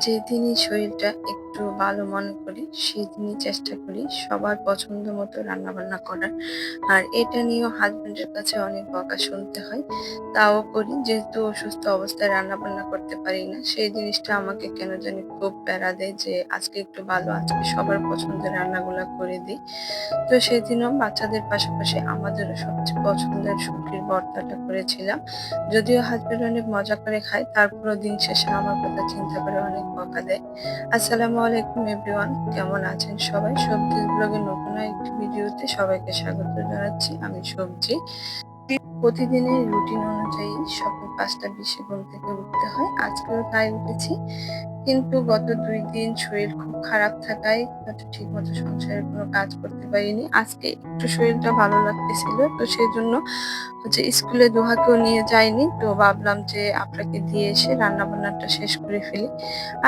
যেদিনই শরীরটা একটু ভালো মনে করি সেদিনই চেষ্টা করি সবার পছন্দ মতো রান্নাবান্না করার। আর এটা নিয়েও হাজবেন্ডের কাছে অনেক বকা শুনতে হয়। তাও করি, যেহেতু অসুস্থ অবস্থায় রান্নাবান্না করতে পারি না, সেই জিনিসটা আমাকে কেন জানি খুব প্যারা দেয় যে আজকে একটু ভালো, আজকে সবার পছন্দের রান্নাগুলা করে দিই। তো সেদিনও বাচ্চাদের পাশাপাশি আমাদেরও সবচেয়ে পছন্দের শুটকির ভর্তাটা করেছিলাম। যদিও হাজবেন্ড অনেক মজা করে খায়, তারপরও দিন শেষে আমার কথা চিন্তা করে অনেক বকা দেয়। আসসালামু আলাইকুম এভরিওয়ান, কেমন আছেন সবাই? সবজি ব্লগের নতুন একটি ভিডিওতে সবাইকে স্বাগত জানাচ্ছি। আমি সবজি। প্রতিদিনের রুটিন অনুযায়ী সকাল পাঁচটা বিশে ঘুম থেকে উঠতে হয়। আজকেও তাই উঠেছি। কিন্তু গত দুই দিন শরীর খুব খারাপ থাকায় ঠিক মতো সংসারের কোনো কাজ করতে পারিনি। আজকে একটু শরীরটা ভালো লাগতেছিল, তো সেই জন্য হচ্ছে স্কুলে দোহাকেও নিয়ে যাইনি। তো ভাবলাম যে আপনাকে দিয়ে এসে রান্না বান্নাটা শেষ করে ফেলি।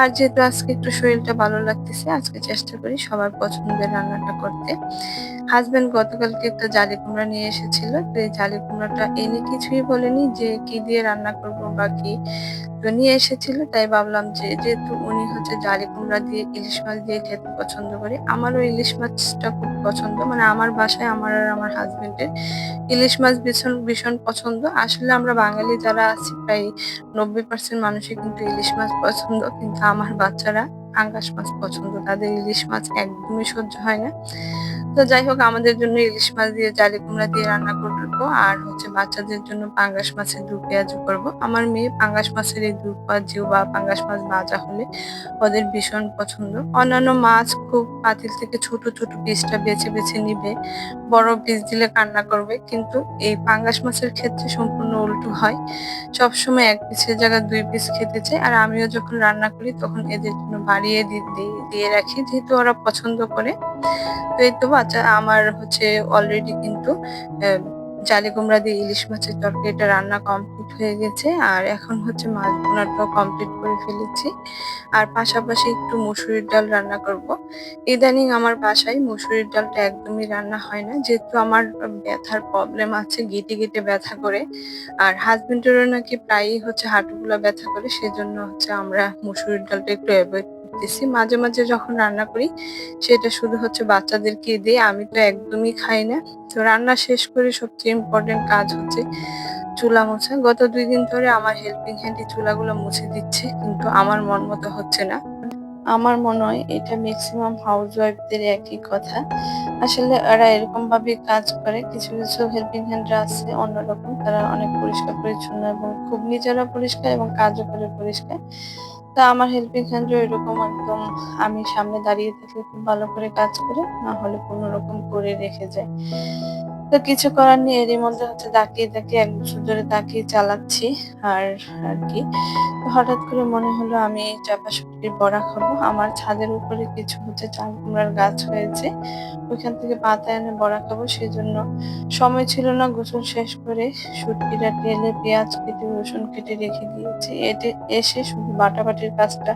আর যেহেতু আজকে একটু শরীরটা ভালো লাগতেছে, আজকে চেষ্টা করি সবার পছন্দের রান্নাটা করতে। হাজব্যান্ড গতকালকে একটা জালি কুমড়া নিয়ে এসেছিল। তো এই জালি কুমড়াটা এনে কিছুই বলেনি যে কি দিয়ে রান্না করব বা কি। তো নিয়ে এসেছিল, তাই ভাবলাম যে যেহেতু উনি হচ্ছে জালি কুমড়া দিয়ে ইলিশ মাছ দিয়ে খেতে পছন্দ করে। আমারও ইলিশ মাছটা খুব পছন্দ। মানে আমার বাসায় আমার আর আমার হাজবেন্ডের ইলিশ মাছ ভীষণ ভীষণ পছন্দ। আসলে আমরা বাঙালি যারা আছি, প্রায় নব্বই পার্সেন্ট মানুষই কিন্তু ইলিশ মাছ পছন্দ। কিন্তু আমার বাচ্চারা পাঙ্গাস মাছ পছন্দ। তাদের ইলিশ মাছ একদমই সহ্য হয় না। তো যাই হোক, আমাদের জন্য ইলিশ মাছ দিয়ে জালি কুমড়া দিয়ে রান্না করব। আর হচ্ছে বাচ্চাদের জন্য পাঙ্গাস মাছের দু পেঁয়াজ করব। আমার মেয়ে পাঙ্গাস মাছের এই দু পেঁয়াজু বা পাঙ্গাস মাছ ভাজা হলে ওদের ভীষণ পছন্দ। অন্যান্য মাছ খুব পাতিল থেকে ছোট ছোট পিসটা বেছে বেছে নিবে, বড় পিস দিলে কান্না করবে। কিন্তু এই পাঙ্গাস মাছের ক্ষেত্রে সম্পূর্ণ উল্টো হয়। সবসময় এক পিসের জায়গায় দুই পিস খেতে চাই আর আমিও যখন রান্না করি, তখন এদের জন্য বাড়িয়ে দিয়ে রাখি, যেহেতু ওরা পছন্দ করে। তো এই তো বাচ্চা আমার হচ্ছে অলরেডি কিন্তু জালি কুমড়া দিয়ে ইলিশ মাছের তরকারিটা রান্না কমপ্লিট হয়ে গেছে। আর এখন হচ্ছে মাছ বোনাটাও কমপ্লিট করে ফেলেছি। আর পাশাপাশি একটু মুসুরির ডাল রান্না করব। ইদানিং আমার বাসায় মুসুরির ডালটা একদমই রান্না হয় না। যেহেতু আমার ব্যথার প্রবলেম আছে, গেটে গেটে ব্যথা করে। আর হাজবেন্ডেরও নাকি প্রায়ই হচ্ছে হাঁটুগুলো ব্যথা করে, সেজন্য হচ্ছে আমরা মুসুরির ডালটা একটু অ্যাভয়েড করতেছি। মাঝে মাঝে যখন রান্না করি, সেটা শুধু হচ্ছে বাচ্চাদেরকে দিই আমি তো একদমই খাই না। তো রান্না শেষ করে সবচেয়ে ইম্পর্টেন্ট কাজ হচ্ছে চুলা মোছা। গত দুই দিন ধরে আমার হেল্পিং হ্যান্ডি চুলাগুলো মুছে দিচ্ছে, কিন্তু আমার মন মতো হচ্ছে না। আমার মনে হয় এটা ম্যাক্সিমাম হাউস ওয়াইফদের একই কথা। আসলে এরা এরকম ভাবে কাজ করে, কিছু কিছু হেল্পিং হ্যান্ডরা আছে অন্যরকম। তারা অনেক পরিষ্কার, পরিচ্ছন্ন এবং খুব নিজেরা পরিষ্কার এবং কাজও করে পরিষ্কার। তা আমার হেল্পিং হ্যান্ডও এরকম একদম আমি সামনে দাঁড়িয়ে থাকলে খুব ভালো করে কাজ করে, না হলে কোনো রকম করে রেখে যায়। তো কিছু করার নেই, এরই মধ্যে হচ্ছে তাকিয়ে তাকিয়ে এক বছর ধরে তাকিয়ে চালাচ্ছি আর আর কি। হঠাৎ করে মনে হলো আমি চাপা শুটকির বড়া খাব, আমার ছাদের উপরে কিছু হচ্ছে চাল কুমড়ার গাছ হয়েছে, ওইখান থেকে পাতা এনে বড়া খাব সেই জন্য সময় ছিল না, গোসল শেষ করে শুটকিটা টেলে পেঁয়াজ কেটে, রসুন কেটে রেখে দিয়েছি এতে এসে শুধু বাটাবাটির কাজটা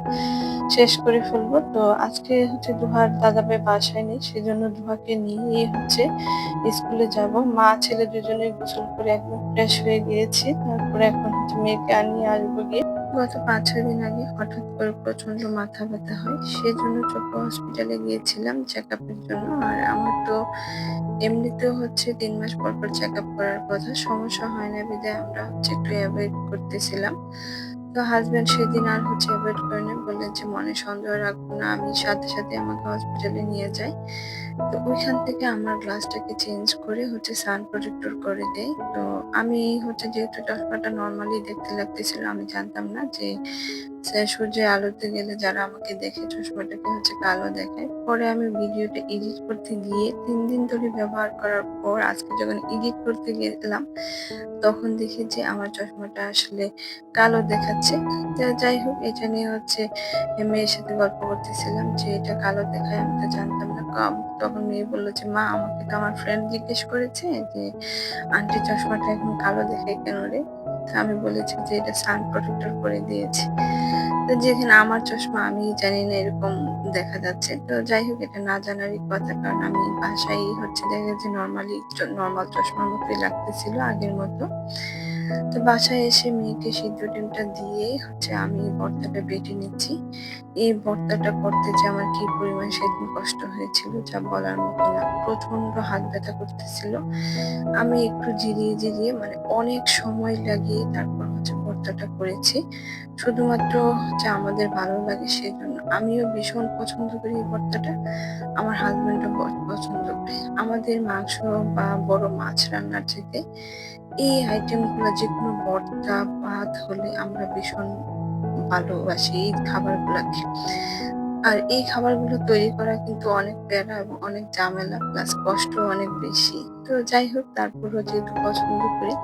শেষ করে ফেলব। তো আজকে হচ্ছে দুহার দাদা ভাই বাসায় নেই, সেজন্য দুহাকে নিয়ে হচ্ছে স্কুলে যাব। মা, ছেলে দুজনে গোসল করে একদম ফ্রেশ হয়ে গিয়েছি, তারপরে এখন হচ্ছে মেয়েকে আনিয়ে আসব গিয়ে। গত পাঁচ ছয় দিন আগে হঠাৎ করে প্রচণ্ড মাথা ব্যথা হয়, সেজন্য চোখ হসপিটালে গিয়েছিলাম চেক আপের জন্য। আর আমার তো এমনিতেও হচ্ছে তিন মাস পর পর চেক আপ করার কথা, সমস্যা হয় না বিদায় আমরা হচ্ছে একটু অ্যাভয়েড করতেছিলাম। তো হাজবেন্ড সেদিন আর হচ্ছে অ্যাভয়েড করে বললেন যে, মনে সন্দেহ রাখব না, আমি সাথে সাথে আমাকে হসপিটালে নিয়ে যাই। তো ওইখান থেকে আমার গ্লাসটাকে চেঞ্জ করে হচ্ছে সান প্রোটেক্টর করে দেয় তো আমি হচ্ছে যেহেতু চশমাটা নর্মালি দেখতে লাগতেছিল, আমি জানতাম না যে সূর্যের আলোতে গেলে যারা আমাকে দেখে চশমাটাকে হচ্ছে কালো দেখায়। পরে আমি ভিডিওটা এডিট করতে গিয়ে তিন দিন ধরে ব্যবহার করার পর আজকে যখন এডিট করতে গেলাম, তখন দেখি যে আমার চশমাটা আসলে কালো দেখাচ্ছে। যাই হোক এটা নিয়ে হচ্ছে মেয়ের সাথে গল্প করতেছিলাম যে এটা কালো দেখায়, আমি তো জানতাম না তখন মেয়ে বলল যে, মা, আমাকে তো আমার ফ্রেন্ড জিজ্ঞেস করেছে যে, আন্টি চশমাটা এখন কালো দেখে কেন রে? আমি বলেছি যে, এটা সান প্রোটেক্টর করে দিয়েছি। তো যেখানে আমার চশমা, আমি জানি না এরকম দেখা যাচ্ছে। তো যাই হোক, এটা না জানারই কথা, কারণ আমি বাসায় হচ্ছে দেখা যাচ্ছে নর্মালি নর্মাল চশমার মতোই লাগতেছিল আগের মতো। তো বাসায় এসে মেয়েকে সিদ্ধ ডিমটা দিয়ে হচ্ছে আমি এই ভর্তাটা বেটে নিচ্ছি। এই ভর্তাটা করতে যে আমার কি পরিমাণ সেদিন কষ্ট হয়েছিল যা বলার মতো না। প্রচণ্ড হাত ব্যথা করতেছিল। আমি একটু জিরিয়ে জিরিয়ে মানে অনেক সময় লাগিয়ে তারপর হচ্ছে ভর্তাটা করেছি। শুধুমাত্র যা আমাদের ভালো লাগে সেই জন্য। আমিও ভীষণ পছন্দ করি এই ভর্তাটা। আমার হাজব্যান্ডও পছন্দ করে। আমাদের মাংস বা বড় মাছ রান্নার থেকে এই আইটেমগুলো যে কোনো ভর্তা, ভাত হলে আমরা ভীষণ ভালোবাসি এই খাবারগুলাকে। আর এই খাবারগুলো তৈরি করা কিন্তু অনেক প্যারা এবং অনেক ঝামেলা প্লাস কষ্ট অনেক বেশি। তো যাই হোক, তারপরও যেহেতু পছন্দ করি,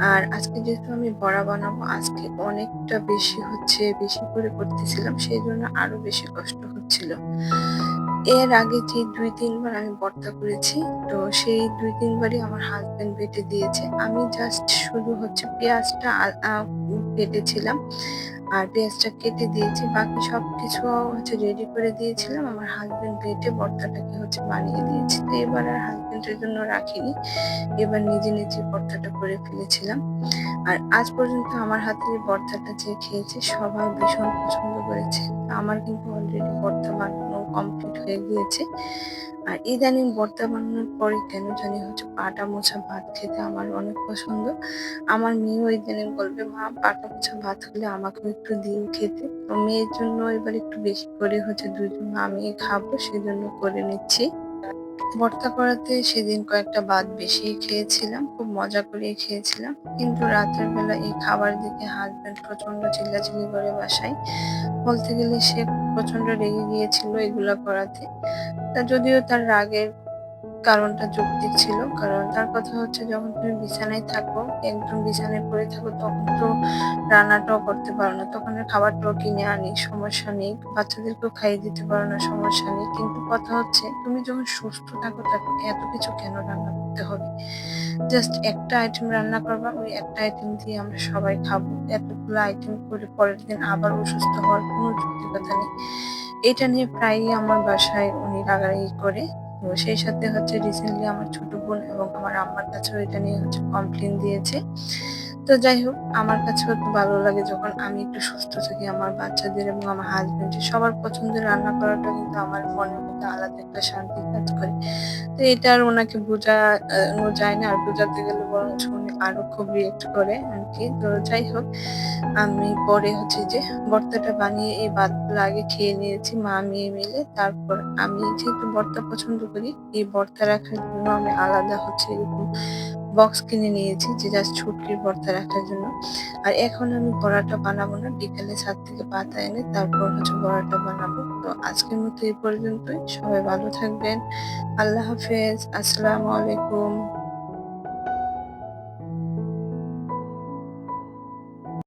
আর আজকে যেহেতু আমি বড়া বানাবো, আজকে অনেকটা বেশি হচ্ছে, বেশি করে করতেছিলাম, সেই জন্য আরও বেশি কষ্ট হচ্ছিল। এর আগে যে দুই তিনবার আমি ভর্তা করেছি, তো সেই দুই তিনবারই আমার হাজব্যান্ড বেটে দিয়েছে। আমি জাস্ট শুধু হচ্ছে পেঁয়াজটা কেটেছিলাম। আর পেঁয়াজটা কেটে দিয়েছি। বাকি সব কিছু হচ্ছে রেডি করে দিয়েছিলাম। আমার হাজব্যান্ড বেটে ভর্তাটাকে হচ্ছে বানিয়ে দিয়েছি। তো এবার আর হাজব্যান্ডের জন্য রাখিনি। এবার নিজে নিজে ভর্তাটা করে ফেলেছিলাম। আর আজ পর্যন্ত আমার হাতের ভর্তাটা যে খেয়েছে, সবাই ভীষণ পছন্দ করেছে। আমার কিন্তু অলরেডি ভর্তা বানানো কমপ্লিট হয়ে গিয়েছে। আর ইদানিং ভর্তা বানানোর পরে কেন জানি হচ্ছে পাটা মোছা ভাত খেতে আমার অনেক পছন্দ। আমার মেয়েও ইদানিং বলবে মা, পাটা মোছা ভাত হলে আমাকেও একটু দিও খেতে। তো মেয়ের জন্য এবার একটু বেশি করে হচ্ছে দুজন আমি খাব, সেজন্য করে নিচ্ছি। ভর্তা করাতে সেদিন কয়েকটা ভাত বেশি খেয়েছিলাম, খুব মজা করে খেয়েছিলাম। কিন্তু রাতের বেলা এই খাবার দিকে হাজব্যান্ড প্রচণ্ড চিল্লাচিল্লি করে বাসায়। বলতে গেলে সে প্রচণ্ড রেগে গিয়েছিল এগুলা করাতে। তা যদিও তার রাগের কারণটা যৌক্তিক ছিল। কারণ তার কথা হচ্ছে, যখন তুমি বিছানায় থাকো, একদম বিছানায় পড়ে থাকো, তখন তো রান্নাটাও করতে পারো না। তখন খাবারটাও কিনে আনি, সমস্যা নেই। বাচ্চাদেরকেও খাইয়ে দিতে পারো না, সমস্যা নেই। কিন্তু কথা হচ্ছে, তুমি যখন সুস্থ থাকো তখন এত কিছু কেন রান্না করতে হবে? জাস্ট একটা আইটেম রান্না করবা, ওই একটা আইটেম দিয়ে আমরা সবাই খাব। এতগুলো আইটেম করে পরের দিন আবার অসুস্থ হওয়ার কোনো যুক্তিকতা নেই। এটা নিয়ে প্রায়ই আমার বাসায় উনি রাগারাগি করে। তো সেই সাথে হচ্ছে রিসেন্টলি আমার ছোট বোন এবং আমার আম্মার কাছেও এটা নিয়ে হচ্ছে কমপ্লেন দিয়েছে। তো যাই হোক, আমার কাছেও একটু ভালো লাগে যখন আমি একটু সুস্থ থাকি, আমার বাচ্চাদের এবং আমার হাজবেন্ডের সবার পছন্দের রান্না করাটা কিন্তু আমার মনের মধ্যে আলাদা একটা শান্তি কাজ করে। তো এটা আর ওনাকে বোঝানো যায় না, আর বোঝাতে গেলে বরং উনি আরও খুব রিয়েক্ট করে আর কি তো যাই হোক, আমি পরে হচ্ছে যে ভর্তাটা বানিয়ে এই ভাতগুলো আগে খেয়ে নিয়েছি, মা মেয়ে মিলে। তারপর আমি যেহেতু ভর্তা পছন্দ করি, এই ভর্তা রাখার জন্য আমি আলাদা হচ্ছে এরকম বক্স কিনে নিয়েছি যে জাস্ট ছুটকির ভর্তা রাখার জন্য। আর এখন আমি বড়াটা বানাবো না, বিকালে ছাদ থেকে পাতা এনে তারপর হচ্ছে বড়াটা বানাবো। তো আজকের মতো এই পর্যন্তই। সবাই ভালো থাকবেন। আল্লাহ হাফেজ। আসসালামু আলাইকুম।